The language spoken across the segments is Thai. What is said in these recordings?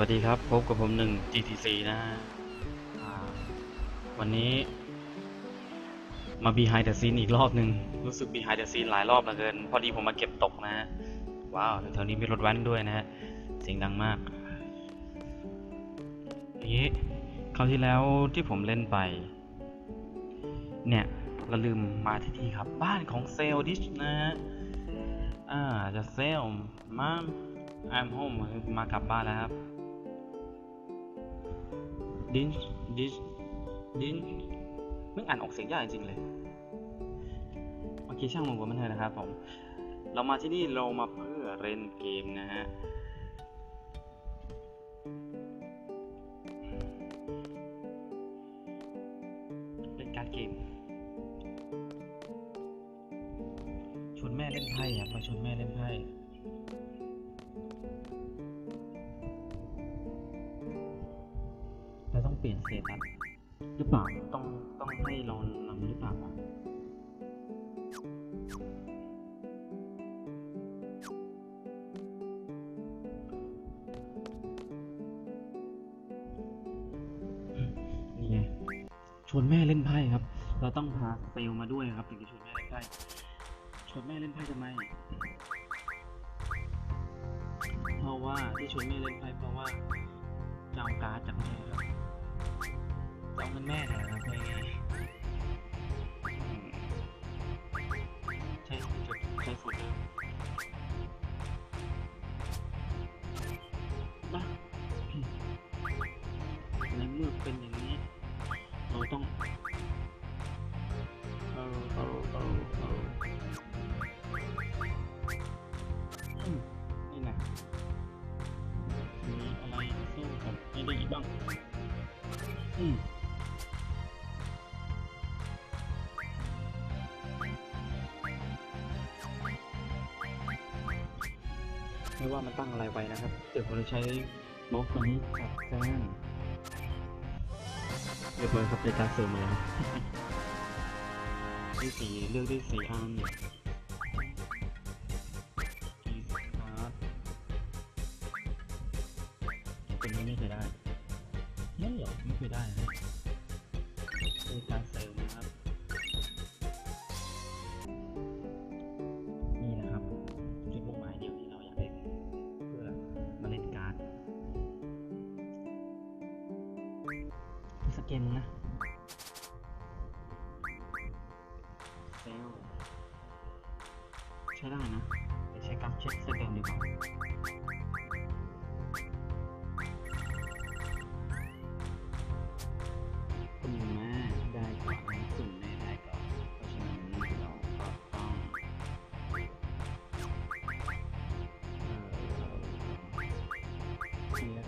วัสดีครับ พบกับผมหนึ่ง GTC นะ วันนี้ มา behind the scene อีกรอบหนึ่งรู้สึก behind the scene หลายรอบเหลือเกิน พอดีผมมาเก็บตกนะฮะว้าวแถวนี้มีรถแว้นด้วยนะฮะ เสียงดังมาก อย่างนี้คราวที่แล้วที่ผมเล่นไป เนี่ยเราลืมมาที่นี่ครับ บ้านของเซลล์ดิชนะฮะอ่าจะเซลล์มา I'm home มา กลับบ้านแล้วครับ ดินดินดินมึงอ่านออกเสียงยากจริงเลยโอเคช่างมันกว่ามันเถอะนะครับผม เรามาที่นี่เรามาเพื่อเล่นเกมนะฮะเล่นการดเกมชวนแม่เล่นไพ่ครับมาชวนแม่เล่นไพ่ เปลี่ยนเซตัสหรือเปล่าต้องต้องให้เรานำหรือเปล่าวะนี่ไงชวนแม่เล่นไพ่ครับ เราต้องพาเซลลมาด้วยครับถึงจะชวนแม่เล่นไพ่ชวนแม่เล่นไพ่ทำไมเพราะว่าที่ชวนแม่เล่นไพ่เพราะว่าจะเอาการ์ดจากแม่ครับ จะเอาเงินแม่และครับไม่ใช่จุดใช่สุดเลยนะในเมื่อเป็นอย่างนี้ เราต้องเอาเอาเอาเอาอืมนี่นะมีอะไรสู้กับไอ้ได้อีกบ้างอืม ไม่ว่ามันตั้งอะไรไว้นะครับ เดี๋ยวผมจะใช้บล็อกตัวนี้จัดแจ้งเรียบร้อยครับในการเสริมมาแล้วได้สีเลือกได้สีอันกีสาร์ตัวนี้ไม่เคยได้นั่นเหรอไม่เคยได้นะเป็นการเสริมนะครับ เกนนะเซลลใช้ได้นะแต่ใช้การดเช็คเซตเดิมดีกว่าคุณแม่ได้ก่อนคุณแม่ได้ก่อนเพราะฉะนั้นเราก็ต้องเอ่อนี่แล้วกันท่าทาง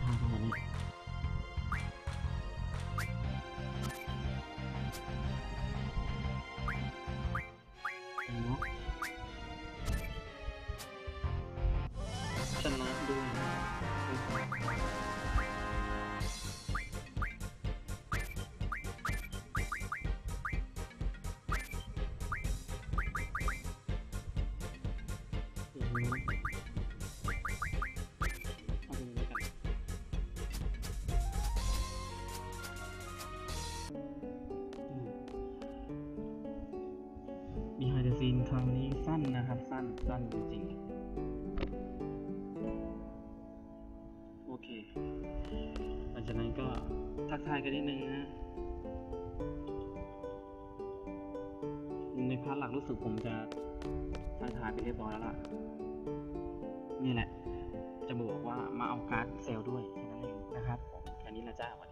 ประ behind the scene ครั้งนี้สั้นนะครับ สั้นสั้นจริงๆ โอเคหลังจากนั้นก็ทักทายกันนิดนึงนะ ในพาร์ทหลักรู้สึกผมจะทักทายไปเรียบร้อยแล้วล่ะ นี่แหละ จะบอกว่ามาเอาการ์ดเซลล์ด้วยแค่นั้นเองนะครับ แค่นี้นะจ้าวัสดี